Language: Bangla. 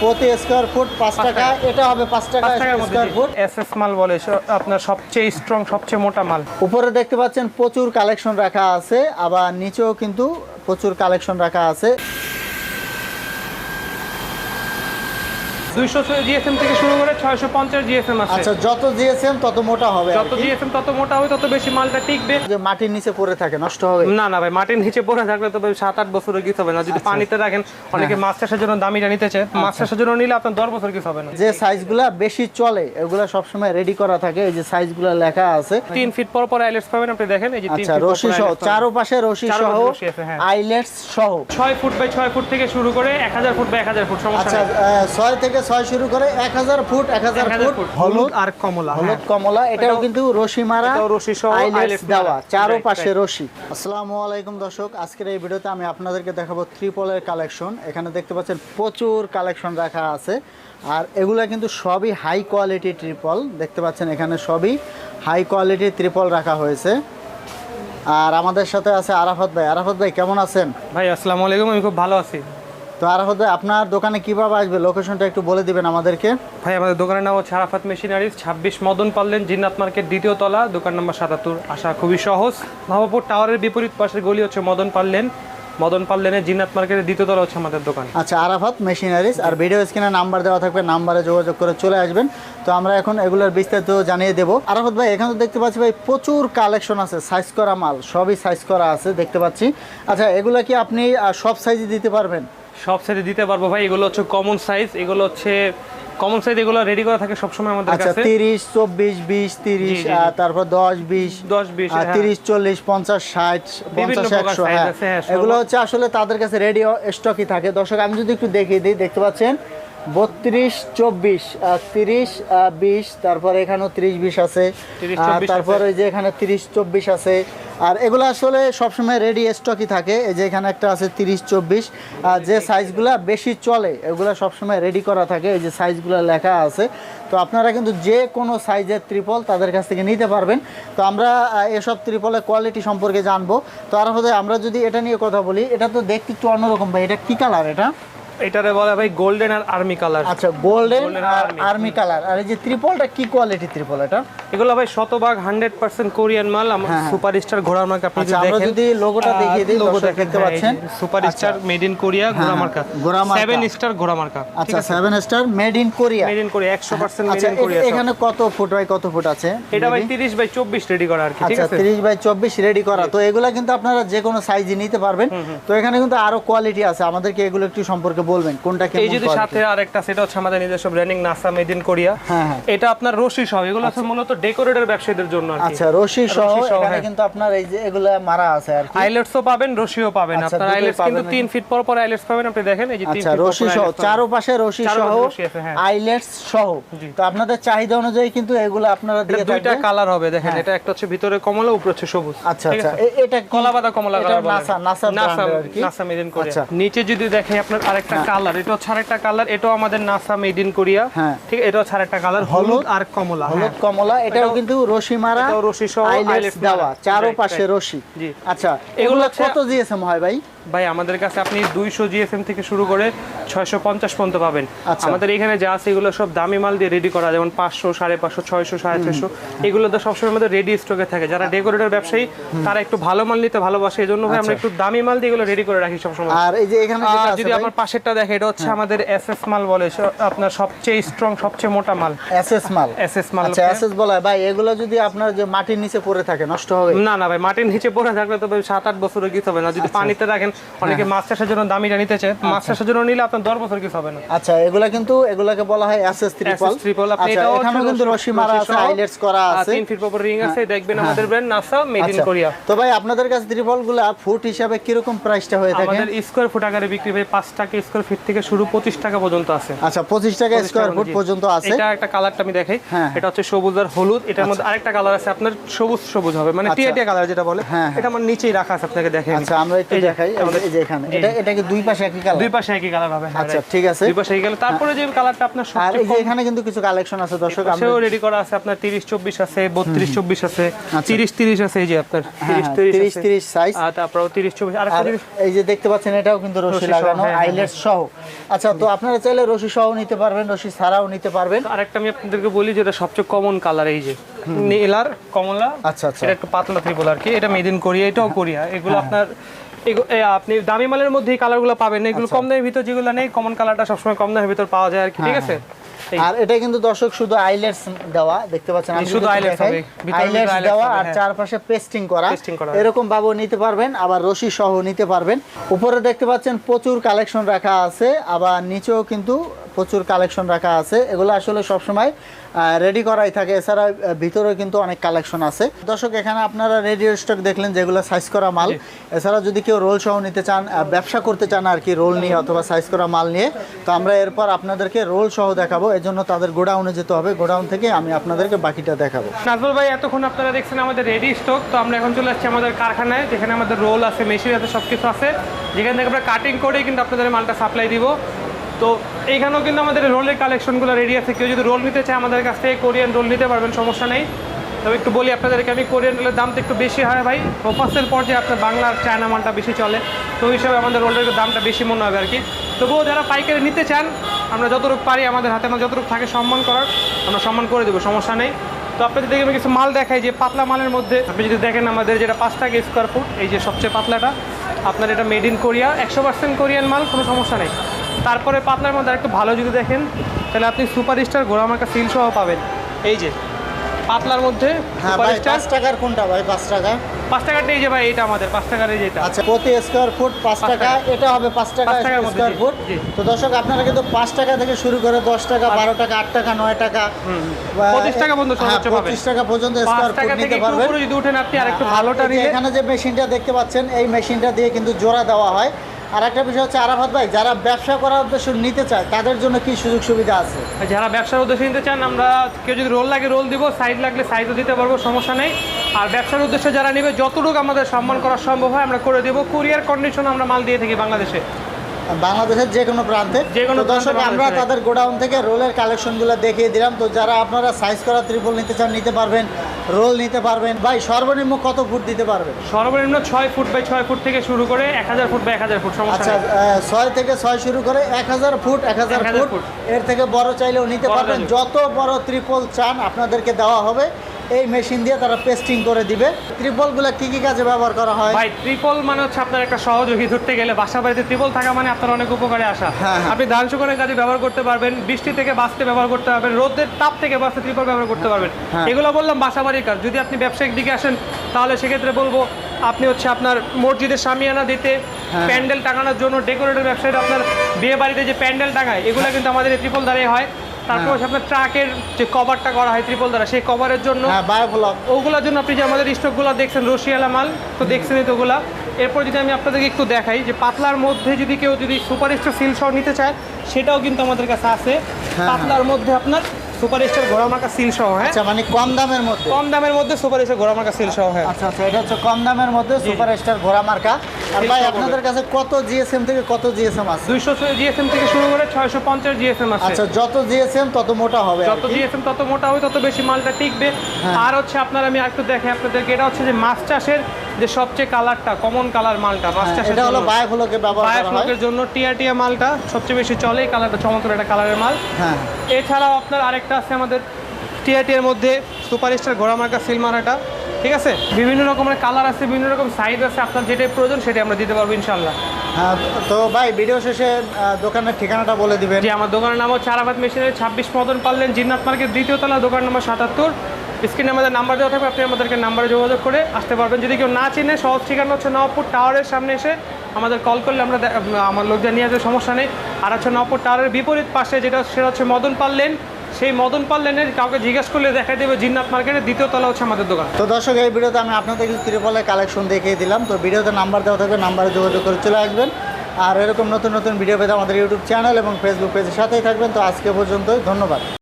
প্রতি স্কোয়ার ফুট পাঁচ টাকা এটা হবে পাঁচ টাকা স্কোয়ার ফুট এসএস মাল বলে আপনার সবচেয়ে স্ট্রং সবচেয়ে মোটা মাল। উপরে দেখতে পাচ্ছেন প্রচুর কালেকশন রাখা আছে আবার নিচেও কিন্তু প্রচুর কালেকশন রাখা আছে। দুইশো জিএসএম থেকে শুরু করে ছয়শো পঞ্চাশ জিএসএম আছে। আচ্ছা যত জিএসএম তত মোটা হবে যত। জিএসএম তত মোটা হবে তত বেশি মালটা টিকবে। যে মাটির নিচে পড়ে থাকে নষ্ট হবে। না না ভাই মাটির নিচে পড়ে থাকলে তো সাত আট বছরের কিছু হবে না। যদি পানিতে রাখেন অনেকে মাছ চাষের জন্য দামিটা নিতে চায় মাছ চাষের জন্য নিলে আপনার দশ বছর কিছু হবে না। যে সাইজগুলা বেশি চলে এগুলা সবসময় রেডি করা থাকে। এই যে সাইজগুলা লেখা আছে। তিন ফিট পর পর আইলেটস পাবেন আপনি দেখেন এই যে আচ্ছা রশি সহ। চারোপাশে রশি সহ হ্যাঁ। আইলেটস সহ। ছয় ফুট বাই ছয় ফুট থেকে শুরু করে এক হাজার ফুট বাই এক হাজার ফুট সমস্যা আচ্ছা ছয় থেকে ছয় শুরু করে এক হাজার ফুট এক হাজার ফুট হলুদ আর কমলা হলুদ হ্যাঁ। কমলা। এটাও কিন্তু রশি মারা রশি সহ দেওয়া. রশি। আসসালামু আলাইকুম দর্শক আজকের এই ভিডিওতে আমি আপনাদেরকে দেখাবো ত্রিপলের কালেকশন। এখানে দেখতে পাচ্ছেন প্রচুর কালেকশন রাখা আছে। আর এগুলা কিন্তু সবই হাই কোয়ালিটি ট্রিপল দেখতে পাচ্ছেন এখানে সবই হাই কোয়ালিটি ত্রিপল রাখা হয়েছে। আর আমাদের সাথে আছে আরাফাত ভাই। আরাফাত ভাই কেমন আছেন? ভাই আসসালামু আলাইকুম আমি খুব ভালো আছি। তো আরাফাত ভাই আপনার দোকানে কীভাবে আসবে? লোকেশনটা একটু বলে দিবেন আমাদেরকে। ভাই আমাদের দোকানের নাম হচ্ছে আরাফাত মেশিনারিজ ছাব্বিশ মদন পাল্লেন জিন্নাত মার্কেট দ্বিতীয় তলা দোকান নম্বর সাতাত্তর। আসা খুবই সহজ। নবাবপুর টাওয়ারের বিপরীত পাশের গলি হচ্ছে মদন পাল্লেন। মদন পাল্লেনের জিন্নাত মার্কেটের দ্বিতীয় তলা হচ্ছে আমাদের দোকান। আচ্ছা আরাফাত মেশিনারিজ আর ভিডিও স্ক্রিনে নাম্বার দেওয়া থাকবে নাম্বারে যোগাযোগ করে চলে আসবেন। তো আমরা এখন এগুলোর বিস্তারিত জানিয়ে দেবো। আরাফাত ভাই এখানে তো দেখতে পাচ্ছি ভাই প্রচুর কালেকশন আছে সাইজ করা মাল সবই সাইজ করা আছে দেখতে পাচ্ছি। আচ্ছা এগুলো কি আপনি সব সাইজে দিতে পারবেন? সব সাইজে দিতে পারব ভাই। এগুলো হচ্ছে কমন সাইজ এগুলো হচ্ছে কমন সাইজ এগুলো রেডি করা থাকে সব সময় আমাদের আচ্ছা কাছে। তিরিশ চব্বিশ বিশ তিরিশ জি, জি, জি। আহ, তারপর দশ বিশ দশ বিশ আহ, হ্যাঁ। তিরিশ চল্লিশ পঞ্চাশ ষাট বিভিন্ন পঞ্চাশ প্রকার একশো হ্যাঁ। আছে, হ্যাঁ, সব- এগুলো হচ্ছে আসলে তাদের কাছে রেডি স্টকই থাকে। দর্শক আমি যদি একটু দেখিয়ে দিই দেখতে পাচ্ছেন? বত্রিশ চব্বিশ তিরিশ বিশ তারপরে এখানেও তিরিশ বিশ আছে। 30, আর 24 তারপর যে এখানে তিরিশ চব্বিশ আছে। আর এগুলো আসলে সবসময় রেডি স্টকই থাকে। এই যে এখানে একটা আছে তিরিশ চব্বিশ। আর যে সাইজগুলো বেশি চলে এগুলো সবসময় রেডি করা থাকে। এই যে সাইজগুলো লেখা আছে। তো আপনারা কিন্তু যে কোনো সাইজের ত্রিপল তাদের কাছ থেকে নিতে পারবেন। তো আমরা এসব ত্রিপলের কোয়ালিটি সম্পর্কে জানব। তো আর হতে আমরা যদি এটা নিয়ে কথা বলি এটা তো দেখতে একটু অন্যরকম ভাই। এটা কি কালার এটা? এটারে বলা ভাই গোল্ডেন আর আর্মি কালার আচ্ছা গোল্ডেন আর আর্মি কালার আর এই যে ত্রিপলটা কি কোয়ালিটি ত্রিপল এটা? এগুলো ভাই শতভাগ হান্ড্রেড পার্সেন্ট কোরিয়ান মাল। আমার হ্যাঁ, হ্যাঁ। সুপার স্টার ঘোড়ার মার্কা আপনি আচ্ছা, যদি আমরা দেখেন। যদি লোগোটা দেখিয়ে দিই, লোগো দেখতে হ্যাঁ, পাচ্ছেন। Super star made in Korea ঘোড়া হ্যাঁ, মার্কা ঘোড়া মার্কা। সেভেন স্টার ঘোড়া মার্কা আচ্ছা আছে? Seven star made in Korea made in Korea একশো পার্সেন্ট মেড আচ্ছা ইন কোরিয়া এখানে কত ফুট বাই কত ফুট আছে? এটা ভাই তিরিশ বাই চব্বিশ রেডি করা আর কি ঠিক আচ্ছা আছে? তিরিশ বাই চব্বিশ রেডি করা। তো এগুলা কিন্তু আপনারা যে কোনো সাইজে নিতে পারবেন। তো এখানে কিন্তু আরও কোয়ালিটি আছে। আমাদেরকে এগুলো একটু সম্পর্কে বলবেন কোনটা এই যদি সাথে আরেকটা সেটা হচ্ছে আমাদের নিজস্ব branding NASA made in Korea. হ্যাঁ হ্যাঁ। এটা আপনার রশি সহ এগুলো হচ্ছে মূলত ডেকোরেটর ব্যবসায়ীদের জন্য আচ্ছা রশি সহ এখানে হ্যাঁ। কিন্তু আপনার এই যে এগুলা মারা আছে আর কি। আইলেটসও পাবেন রশিও পাবেন। আচ্ছা, আপনার আইলেটস কিন্তু পাবেন তিন ফিট পর পর আইলেটস পাবেন আপনি দেখেন এই যে তিন আচ্ছা ফিট পর রশি সহ। চারোপাশে রশি সহ। আইলেটস সহ। তো আপনাদের চাহিদা অনুযায়ী কিন্তু এগুলো আপনারা দিয়ে দুইটা কালার হবে দেখেন এটা একটা হচ্ছে ভিতরে কমলা উপরে হচ্ছে সবুজ। আচ্ছা আচ্ছা। এটা কি- কলা পাতা কমলা colour NASA NASA NASA made in Korea আচ্ছা। নিচে যদি দেখেন আপনার আরেকটা কালার এটা হচ্ছে আরেকটা কালার এটাও আমাদের নাসা মেড ইন কোরিয়া হ্যাঁ। ঠিক এটা হচ্ছে আরেকটা কালার হলুদ আর কমলা হলুদ হ্যাঁ। কমলা এটাও কিন্তু রশি মারা এটাও রশি সহ আইলেটস দেওয়া চারপাশে. রশি জি। আচ্ছা এগুলো কত দিয়েছে মহাই ভাই ভাই আমাদের কাছে আপনি দুইশো জিএসএম থেকে শুরু করে ছয়শো পঞ্চাশ পর্যন্ত পাবেন। আচ্ছা। আমাদের এখানে যা আছে এগুলো সব দামি মাল দিয়ে রেডি করা যেমন পাঁচশো সাড়ে পাঁচশো ছয়শো সাড়ে ছয়শো। এগুলো তো সবসময় আমাদের রেডি স্টকে থাকে। যারা ডেকোরেটর ব্যবসায়ী তারা একটু ভালো মাল নিতে ভালোবাসে। এই জন্য আমরা একটু দামি মাল দিয়ে এগুলো রেডি করে রাখি সবসময়। আর এই যে এখানে যদি আমার পাশেরটা দেখে এটা হচ্ছে আমাদের এসএস মাল বলে। আপনার সবচেয়ে স্ট্রং সবচেয়ে মোটা মাল। এস এস মাল। এসএস মাল আচ্ছা এসএস বলা হয় ভাই এগুলো যদি আপনার যে মাটির নিচে পড়ে থাকে নষ্ট হবে? না না ভাই মাটির নিচে পড়ে থাকলে তো ভাই সাত আট বছরের কিছু হবে না। যদি পানিতে রাখেন অনেকে মাছ চাষের জন্য দামিটা নিতে চায়। মাছ চাষের জন্য নিলে আপনার দশ বছর কিছু হবে না। আচ্ছা এগুলা কিন্তু এগুলাকে বলা হয় এসএস SS triple, আপনি আচ্ছা এটাও এখানেও কিন্তু রশি- মারা আছে সহ, আইলেটস করা আছে। তিন ফিট পর রিং আছে দেখবেন আমাদের ব্র্যান্ড নাসা মেড ইন আচ্ছা। কোরিয়া তো ভাই আপনাদের কাছে ত্রিপলগুলা ফুট হিসাবে কীরকম প্রাইসটা হয়ে থাকে? আমাদের স্কোয়ার ফুট আকারে বিক্রি ভাই পাঁচ টাকা স্কোয়ার ফিট থেকে শুরু পঁচিশ টাকা পর্যন্ত আছে। আচ্ছা পঁচিশ টাকা 25 স্কোয়ার ফুট পর্যন্ত আছে। এটা একটা কালারটা আমি দেখাই। হ্যাঁ। এটা হচ্ছে সবুজ আর হলুদ। এটার মধ্যে আরেকটা কালার আছে আপনার সবুজ সবুজ হবে। মানে টিয়া টিয়া কালার যেটা বলে। আচ্ছা। হ্যাঁ, হ্যাঁ। এটা আমার নিচেই রাখা আছে আপনাকে দেখেন আচ্ছা আমরা একটু দেখাই। আমাদের এই যে এখানে। এটা এটা কি দুই পাশে একই কালার দুই পাশে একই কালার হবে হ্যাঁ, আচ্ছা ঠিক আছে। দুই পাশে একই কালার তারপরে যে কালারটা আপনার আর এই যে কম এখানে কিন্তু কিছু কালেকশন আছে দর্শক আমরা সেও রেডি করা আছে আপনার তিরিশ চব্বিশ আছে বত্রিশ চব্বিশ আছে তিরিশ তিরিশ আছে এই যে আপনার। তিরিশ হ্যাঁ, তিরিশ 30 30 size। আর তারপর তিরিশ চব্বিশ আর আর এই যে দেখতে পাচ্ছেন এটাও কিন্তু রশি রশি সহ, লাগানো হ্যাঁ, হ্যাঁ, সহ। আচ্ছা তো আপনারা চাইলে রশি সহ নিতে পারবেন রশি ছাড়াও নিতে পারবেন। আরেকটা আমি আপনাদেরকে বলি যেটা সবচেয়ে কমন কালার এই যে। নীলার কমলা আচ্ছা আচ্ছা। এটা একটু পাতলা ত্রিপল আর কি এটা মেদিন কোরিয়া এটাও কোরিয়া এগুলো আপনার এগু- এ, আপনি দামি মালের মধ্যে কালারগুলো পাবেন এগুলো আচ্ছা। কম দামের ভিতর যেগুলো নেই কমন কালারটা সবসময় কম দামের ভিতর পাওয়া যায় আর কি ঠিক হ্যাঁ, আছে আর এটা কিন্তু দর্শক শুধু আইলেটস দেওয়া দেখতে পাচ্ছেন আমি শুধু আইলেটস হবে, eyelets দেওয়া আর হ্যাঁ। চারপাশে পেস্টিং করা। এরকম ভাবে নিতে পারবেন আবার রশি সহ নিতে পারবেন উপরে দেখতে পাচ্ছেন প্রচুর কালেকশন রাখা আছে আবার নিচেও কিন্তু প্রচুর কালেকশন রাখা আছে। এগুলো আসলে সবসময় রেডি করাই থাকে। এছাড়া ভিতরেও কিন্তু অনেক কালেকশন আছে। দর্শক এখানে আপনারা রেডিও স্টক দেখলেন যেগুলো সাইজ করা মাল। এছাড়া যদি কেউ রোল সহ নিতে চান ব্যবসা করতে চান আর কি রোল নিয়ে অথবা সাইজ করা মাল নিয়ে তো আমরা এরপর আপনাদেরকে রোল সহ দেখাবো। এর জন্য তাদের গোডাউনে যেতে হবে। গোডাউন থেকে আমি আপনাদেরকে বাকিটা দেখাবো। নাজমুল ভাই এতক্ষণ আপনারা দেখছেন আমাদের রেডি স্টক তো আমরা এখন চলে আসছি আমাদের কারখানায় যেখানে আমাদের রোল আছে মেশিন আছে সব কিছু আছে। যেখান থেকে আমরা কাটিং করে কিন্তু আপনাদের মালটা সাপ্লাই দিব। তো এইখানেও কিন্তু আমাদের রোলের কালেকশনগুলো রেডি আছে। কেউ যদি রোল নিতে চায় আমাদের কাছ থেকে কোরিয়ান রোল নিতে পারবেন, সমস্যা নেই। তবে একটু বলি আপনাদেরকে, আমি কোরিয়ান রোলের দামটা একটু বেশি হয় ভাই। প্রপাসের যে আপনার বাংলার চায়না মালটা বেশি চলে, তো ওই হিসাবে আমাদের রোলের দামটা বেশি মনে হবে আর কি তবুও যারা পাইকারি নিতে চান, আমরা যতটুকু পারি আমাদের হাতে, আমার যতটুকু থাকে সম্মান করার, আমরা সম্মান করে দেবো, সমস্যা নেই। তো আপনাদের দেখে আমি কিছু মাল দেখাই, যে পাতলা মালের মধ্যে আপনি যদি দেখেন আমাদের যেটা পাঁচ টাকা স্কোয়ার ফুট এই যে সবচেয়ে পাতলাটা, আপনার এটা মেড ইন কোরিয়া একশো পার্সেন্ট কোরিয়ান মাল, কোনো সমস্যা নেই। তারপরে পাতলার মধ্যে একটু ভালো যদি দেখেন তাহলে আপনি সুপার স্টার গোড়ামার্কা সিল সহ পাবেন। এই যে পাতলার মধ্যে হ্যাঁ পাঁচ টাকার কোনটা ভাই পাঁচ টাকা? পাঁচ টাকারটা এই যে ভাই এইটা আমাদের পাঁচ টাকার এই যেটা আচ্ছা প্রতি স্কোয়ার ফুট পাঁচ টাকা। এটা হবে পাঁচ টাকা স্কোয়ার ফুট তো দর্শক আপনারা কিন্তু পাঁচ টাকা থেকে শুরু করে দশ টাকা বারো টাকা আট টাকা নয় টাকা 25 টাকা পর্যন্ত হ্যাঁ। 25 টাকা পর্যন্ত স্কোয়ার ফুট নিতে পারবেন। যদি উঠেন আপনি আর একটু ভালোটা এখানে যে মেশিনটা দেখতে পাচ্ছেন এই মেশিনটা দিয়ে কিন্তু জোড়া দেওয়া হয়। আর একটা বিষয় হচ্ছে আরাফাত ভাই যারা ব্যবসা করার উদ্দেশ্য নিতে চায় তাদের জন্য কি সুযোগ সুবিধা আছে? যারা ব্যবসার উদ্দেশ্যে নিতে চান আমরা কেউ যদি রোল লাগে রোল দিব সাইড লাগলে সাইডও দিতে পারব সমস্যা নেই। আর ব্যবসার উদ্দেশ্যে যারা নেবে যতটুকু আমাদের সম্মান করা সম্ভব হয় আমরা করে দেবো। কুরিয়ার কন্ডিশন আমরা মাল দিয়ে থাকি বাংলাদেশে। বাংলাদেশের যে কোনো প্রান্তে। যে কোনো দর্শক আমরা। তাদের গোডাউন থেকে রোলের কালেকশনগুলো দেখিয়ে দিলাম। তো যারা আপনারা সাইজ করা ত্রিপল নিতে চান নিতে পারবেন। রোল নিতে পারবেন। ভাই সর্বনিম্ন কত ফুট দিতে পারবেন? সর্বনিম্ন ছয় ফুট বাই ছয় ফুট থেকে শুরু করে এক হাজার ফুট বাই এক হাজার ফুট আচ্ছা ছয় থেকে ছয় শুরু করে এক হাজার ফুট এক হাজার ফুট। ফুট। এর থেকে বড় চাইলেও নিতে পারবেন। যত বড় ত্রিপল চান আপনাদেরকে দেওয়া হবে। এই মেশিন দিয়ে তারা পেস্টিং করে দিবে ত্রিপলগুলো কি কি কাজে ব্যবহার করা হয় ভাই ট্রিপল মানে হচ্ছে আপনার একটা সহযোগী ধরতে গেলে বাসা বাড়িতে ট্রিপল থাকা মানে আপনার অনেক উপকারে আসা হ্যাঁ, হ্যাঁ। আপনি ধান শুকনের কাজে ব্যবহার করতে পারবেন বৃষ্টি থেকে বাঁচতে ব্যবহার করতে পারবেন রোদের তাপ থেকে বাঁচতে ত্রিপল ব্যবহার করতে পারবেন হ্যাঁ। এগুলো বললাম বাসা বাড়ির কাজ যদি আপনি ব্যবসায়িক দিকে আসেন তাহলে সেক্ষেত্রে বলব আপনি হচ্ছে আপনার মসজিদের সামিয়ানা দিতে। প্যান্ডেল টাঙানোর জন্য ডেকোরেটর ব্যবসায়ীরা আপনার বিয়ে বাড়িতে যে প্যান্ডেল টাঙায় এগুলো কিন্তু আমাদের এই ট্রিপল দ্বারাই হয় তারপর আপনার ট্রাকের যে কভারটা করা হয় ত্রিপল দ্বারা সেই কভারের জন্য হ্যাঁ ওগুলোর জন্য আপনি যে আমাদের স্টকগুলো দেখছেন রশিয়ালা মাল তো দেখছেন তোগুলা এরপর যদি আমি আপনাদেরকে একটু দেখাই যে পাতলার মধ্যে যদি কেউ যদি সুপার স্টোর সিল সহ নিতে চায় সেটাও কিন্তু আমাদের কাছে আছে। হ্যাঁ। পাতলার মধ্যে আপনার সুপার স্টার ঘোড়ামার্কা সিল সহ হ্যাঁ? আচ্ছা মানে কম দামের মধ্যে? কম দামের মধ্যে সুপার স্টার ঘোড়ামার্কা সিল সহ হ্যাঁ। আচ্ছা আচ্ছা এটা হচ্ছে কম দামের মধ্যে সুপার স্টার ঘোড়া মার্কা আর ভাই আপনাদের কাছে কত জিএসএম থেকে কত জিএসএম আছে? দুইশো জিএসএম থেকে শুরু করে ছয়শো পঞ্চাশ জিএসএম আছে। আচ্ছা যত জিএসএম তত মোটা হবে যত। জিএসএম তত মোটা হবে তত বেশি মালটা টিকবে। হ্যাঁ। আর হচ্ছে আপনার আমি একটু দেখাই আপনাদেরকে এটা হচ্ছে যে মাছ চাষের যে সবচেয়ে কালারটা কমন কালার মালটা হ্যাঁ, এটা হলো। বায়োফ্লকে ব্যবহার করা হয়। বায়োফ্লকের জন্য টিয়া টিয়া মালটা সবচেয়ে বেশি চলে কালারটা চমৎকার একটা কালারের মাল। হ্যাঁ। এছাড়াও আপনার আরেকটা আছে আমাদের টিয়া টিয়ার মধ্যে সুপারস্টার ঘোড়ামার্কা সিলমারাটা ঠিক আছে? বিভিন্ন রকমের কালার আছে বিভিন্ন রকম সাইজ আছে আপনার যেটাই প্রয়োজন সেটাই আমরা দিতে পারব ইনশাল্লাহ হ্যাঁ তো ভাই ভিডিও শেষে দোকানের ঠিকানাটা বলে দিবেন। যে আমার দোকানের নাম হচ্ছে আরাফাত মেশিনের ছাব্বিশ মদন পারলেন জিন্নাত মার্কেট দ্বিতীয় তলা দোকান নম্বর সাতাত্তর। স্ক্রিনে আমাদের নাম্বার দেওয়া থাকবে, আপনি আমাদেরকে নাম্বারে যোগাযোগ করে আসতে পারবেন। যদি কেউ না চিনে, সহজ ঠিকানা হচ্ছে নবপুর টাওয়ারের সামনে এসে আমাদের কল করলে আমরা আমার লোকজন নিয়ে আসবে সমস্যা নেই। আর হচ্ছে নবপুর টাওয়ারের বিপরীত পাশে যেটা, সেটা হচ্ছে মদন পাল্লেন সেই মদন পাল্লেনের কাউকে জিজ্ঞেস করলে দেখা দেবে জিন্নাত মার্কেটের দ্বিতীয় তলা হচ্ছে আমাদের দোকান। তো দর্শক, এই ভিডিওতে আমি আপনাদের কিছু ত্রিপলের কালেকশন দেখিয়ে দিলাম। তো ভিডিওতে নাম্বার দেওয়া থাকবে, নাম্বারে যোগাযোগ করে চলে আসবেন। আর এরকম নতুন নতুন ভিডিও পেতে আমাদের ইউটিউব চ্যানেল এবং ফেসবুক পেজের সাথেই থাকবেন। তো আজকে পর্যন্তই, ধন্যবাদ।